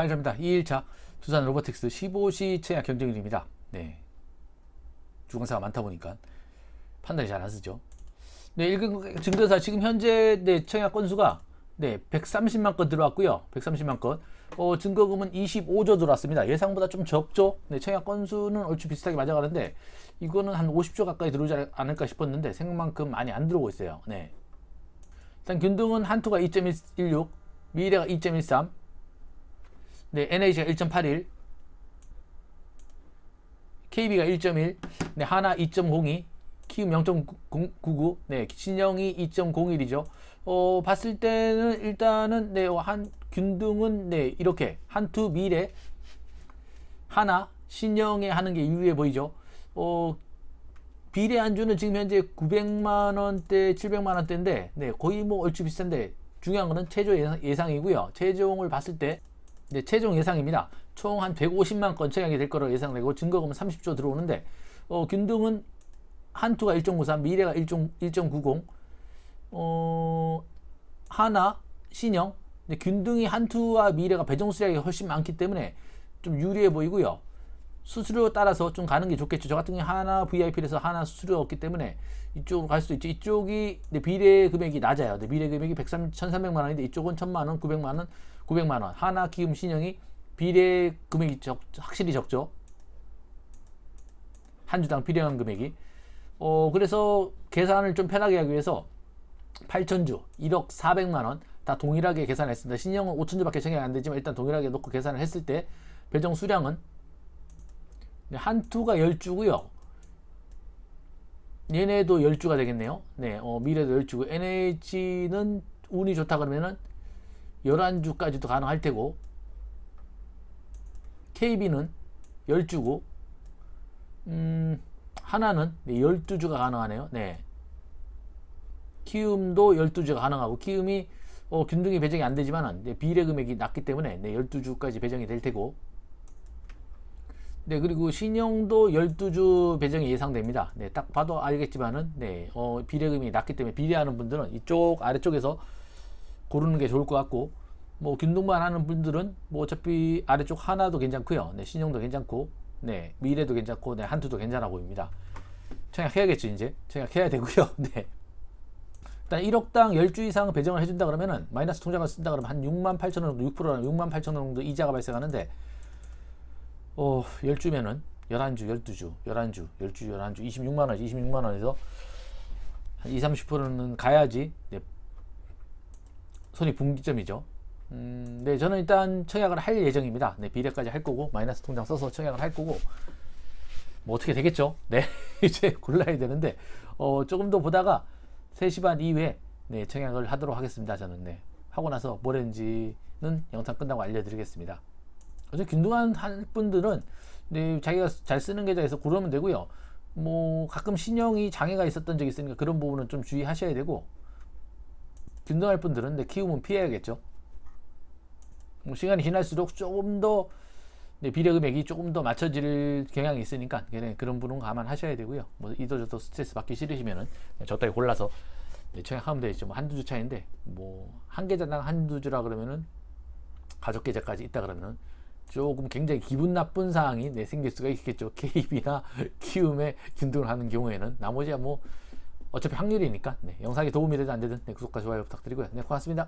반갑습니다. 2일차 두산 로보틱스 15시 체약 경쟁률입니다. 네. 주강사가 많다 보니까 판단이 잘 안 쓰죠. 네, 일금 증거사 지금 현재 네, 청약 건수가 네, 130만 건 들어왔고요. 130만 건. 어, 증거금은 25조 들어왔습니다. 예상보다 좀 적죠. 네, 청약 건수는 얼추 비슷하게 맞아가는데 이거는 한 50조 가까이 들어오지 않을까 싶었는데 생각만큼 많이 안 들어오고 있어요. 네. 일단 균등은 한투가 2.16, 미래가 2.13, 네, NH가 1.81, KB가 1.1, 네, 하나 2.02, 키움 0.99, 네, 신영이 2.01이죠. 어, 봤을 때는 일단은 네, 한 균등은 네, 이렇게 한투 미래 하나 신영에 하는 게 유리해 보이죠. 어, 비례 안주는 지금 현재 900만 원대, 700만 원대인데, 네, 거의 뭐 얼추 비슷한데 중요한 거는 최저 예상, 이고요. 최종을 봤을 때, 네, 최종 예상입니다. 총 한 150만 건 청약이 될 거로 예상되고 증거금은 30조 들어오는데, 어, 균등은 한투가 1.93, 미래가 1.90, 어, 하나, 신영, 근데 균등이 한투와 미래가 배정 수량이 훨씬 많기 때문에 좀 유리해 보이고요. 수수료 따라서 좀 가는 게 좋겠죠. 저 같은 경우 하나 VIP에서 하나 수수료 없기 때문에 이쪽으로 갈 수도 있죠. 이쪽이 비례 금액이 낮아요. 비례 금액이 103, 1,300만 원인데 이쪽은 1,000만 원, 900만 원, 900만 원. 하나 기움 신형이 비례 금액이 적, 확실히 적죠. 한 주당 비례한 금액이. 어, 그래서 계산을 좀 편하게 하기 위해서 8천주 1억 400만 원 다 동일하게 계산했습니다. 신형은 5천주밖에 청약이 안 되지만 일단 동일하게 놓고 계산을 했을 때 배정 수량은 네, 한투가 10주고요. 얘네도 10주가 되겠네요. 네, 어, 미래도 10주고 NH는 운이 좋다 그러면은 11주까지도 가능할 테고 KB는 10주고 음, 하나는 네, 12주가 가능하네요. 네. 키움도 12주가 가능하고 키움이 어, 균등히 배정이 안 되지만은 네, 비례 금액이 낮기 때문에 네, 12주까지 배정이 될 테고 네, 그리고 신용도 12주 배정이 예상됩니다. 네, 딱 봐도 알겠지만은, 네, 어, 비례금이 낮기 때문에 비례하는 분들은 이쪽 아래쪽에서 고르는 게 좋을 것 같고, 뭐, 균등만 하는 분들은 뭐 어차피 아래쪽 하나도 괜찮고요. 네, 신용도 괜찮고, 네, 미래도 괜찮고, 네, 한투도 괜찮아 보입니다. 청약해야겠죠, 이제. 청약해야 되고요. 네. 일단 1억당 10주 이상 배정을 해준다 그러면은, 마이너스 통장을 쓴다 그러면 한 6만 8천 원 정도, 6%는 6만 8천 원 정도 이자가 발생하는데, 어, 10주면은 11주, 12주, 11주, 10주, 11주, 26만 원, 26만 원에서 한 20, 30%는 가야지 네, 손이 분기점이죠. 음, 네, 저는 일단 청약을 할 예정입니다. 네, 비례까지 할 거고 마이너스 통장 써서 청약을 할 거고 뭐 어떻게 되겠죠? 네, 이제 골라야 되는데 어, 조금 더 보다가 3시 반 이후에 네, 청약을 하도록 하겠습니다. 저는 네, 하고 나서 뭘 했는지는 영상 끝나고 알려드리겠습니다. 어제 균등한 할 분들은 네, 자기가 잘 쓰는 계좌에서 고르면 되고요. 뭐 가끔 신용이 장애가 있었던 적이 있으니까 그런 부분은 좀 주의하셔야 되고 균등할 분들은 네, 키우면 피해야겠죠. 뭐 시간이 지날수록 조금 더 네, 비례 금액이 조금 더 맞춰질 경향이 있으니까 네, 그런 분은 감안하셔야 되고요. 뭐 이도저도 스트레스 받기 싫으시면은 네, 적당히 골라서 네, 청약하면 되죠. 뭐 한두 주 차인데 뭐 한 계좌당 한두 주라 그러면은 가족 계좌까지 있다 그러면 조금 굉장히 기분 나쁜 상황이 네, 생길 수가 있겠죠. KB나 키움에 균등을 하는 경우에는 나머지야 뭐 어차피 확률이니까 네, 영상이 도움이 되든 안 되든 네, 구독과 좋아요 부탁드리고요. 네, 고맙습니다.